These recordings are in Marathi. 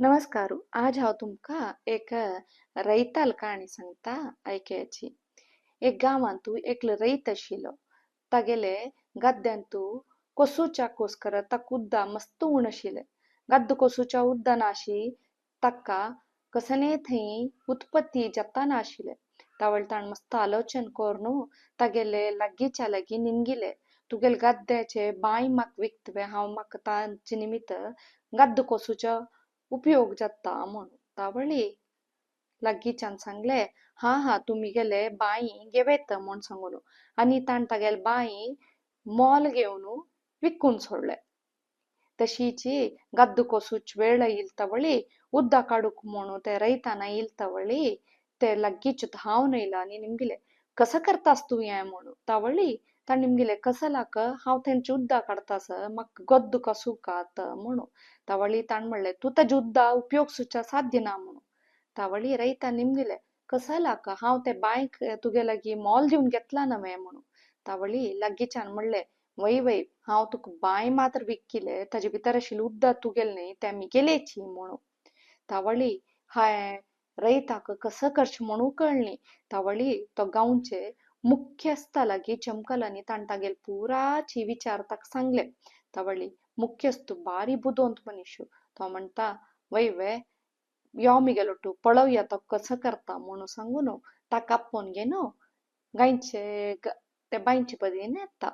नमस्कार. आज हांव तुमकां एक रयताल काणी सांगता आयकयाची एक गांवांतू एकलो रयत आशिल्लो. तागेले गद्द्यांतू कोसूच्या कोस करत ताका उद्दा मस्त उण आशिल्लें गद्द कोसूच्या उद्दां नाशी ताका कसले थंय उत्पत्ती जाता नाशिल्लें तावळ ताण मस्त आलोचन करून तागेले लागींच्या लागीं निमगिले तुगेले गद्द्याचे बांय म्हाका विकतवे हांव म्हाका तांचे निमित्त गद्द कोसूचो उपयोग जाता म्हणून तावळी लागींच्यान सांगले हा हा तुमगेले बाई घेवेत म्हूण सांगून आनी ताण तागेले बाई मोल घेवन विकून सोडले तशीची गद्द कोसूच वेळ येयली तावळी उद्दां काडूंक म्हणून ते रयतान येयले तावळी ते लागींचे धांवन येयले आनी निमगेले कसं करतास तूं हें म्हणून तावळी ताण निमगेले कसं लाक हांव तेंचे उद्दां काडतास म्हाका गद्द कोसूकात म्हणून. तावळी ताण म्हणलें तूं ताजे उद्दां उपयोग सुच्या साध्य ना म्हणून. तावळी रयतान निमगेले कसं लाक हांव ते बांयक तुगे लागीं मोल दिवन घेतला नवे म्हणून. तावळी लागींच्यान म्हणलें वय वय हांव तुका बांय मात्र विकिले ताजे भितर आशिल्ले उद्दां तुगेले न्ही ते म्हगेलेची म्हणून. तावळी हाय रयताक कसं करचें म्हणून कळ्ळी तावळी तो गांवचे मुख्यस्ता लागीं चमकलो आनी ताण तागेले पुराची विचार ताका सांगले तावळी मुख्यस्त बारी बुदोंत मनीस तो म्हणटा वय वय यो मिगेलो पळोवया तो कसं करता म्हणून सांगून ताका आपोवन घेवन गायचे ते बांयचे बदीन येता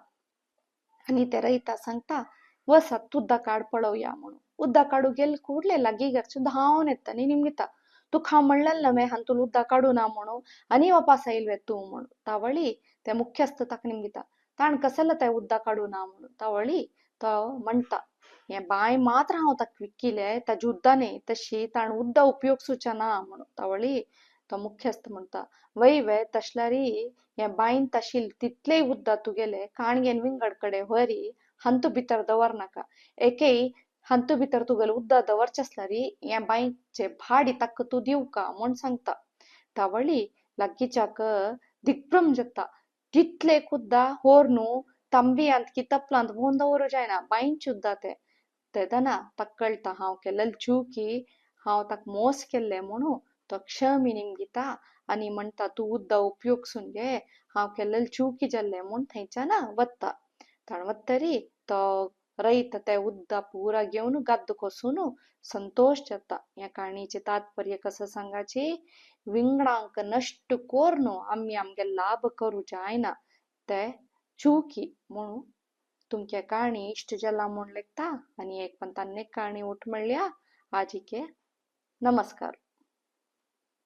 आनी ते रयता सांगता वसात उद्दां काड पळोवया म्हणून उद्दां काडूं गेले कुडले लागीं घरचे धांवन येता आनी निमगेता तुका हांव म्हणलेलें नवे हांतून उद्दां काडूं ना म्हणून आनी वापस आयलवे तूं म्हणून तावळी ते मुख्यस्त ताका निमगेता ताण कसले ते उद्दां काडूं ना म्हणून तावळी तो म्हणटा हें बांय मात्र हांव ताका विकिले ताजे उद्दां न्ही तशी ताण उद्दां उपयोग सुचे ना म्हणून तावळी तो मुख्यस्त म्हणटा वय वय तसल्यारी हें बांयंत आशिल्ले तितलेय उद्दां तुगेले काणगेन विंगड कडेन व्हरी हांतू भितर दवरनाका एकेय हांतू भितर तुगेले उद्दां दवरचें आसल्यारी हें बांयचें भाडे ताका तूं दिवका म्हूण सांगता तावळी लागींच्याक दिग्भ्रम जगता तितले खुद्दा होर उद्दां व्हरून तांबयांत की तपलांत भोंवन दवरूं जायना बांयचे उद्दां ते तेदना ताका कळटा हांव केलेली चूकी हांव ताका मोस केल्ले म्हणून तो क्षमी निमगीता आनी म्हणटा तूं उद्दां उपयोगसून घे हांव केल्लेली चुकी जाल्ले म्हूण थंयच्यान वत्ता ताण वतरी तो रयत ते उद्दां पुरा घेवन गद्द कोसून संतोश जाता ह्या काणयेचें तात्पर्य कसं सांगायचे? विंगडांक नश्ट करून आमी आमगे लाभ करूं जायना. ते चुकी म्हणून तुमच्या काणी इश्ट जला म्हूण लेखता. आनी एक पंतान एक काणी उठ म्हणल्या आजीके नमस्कार.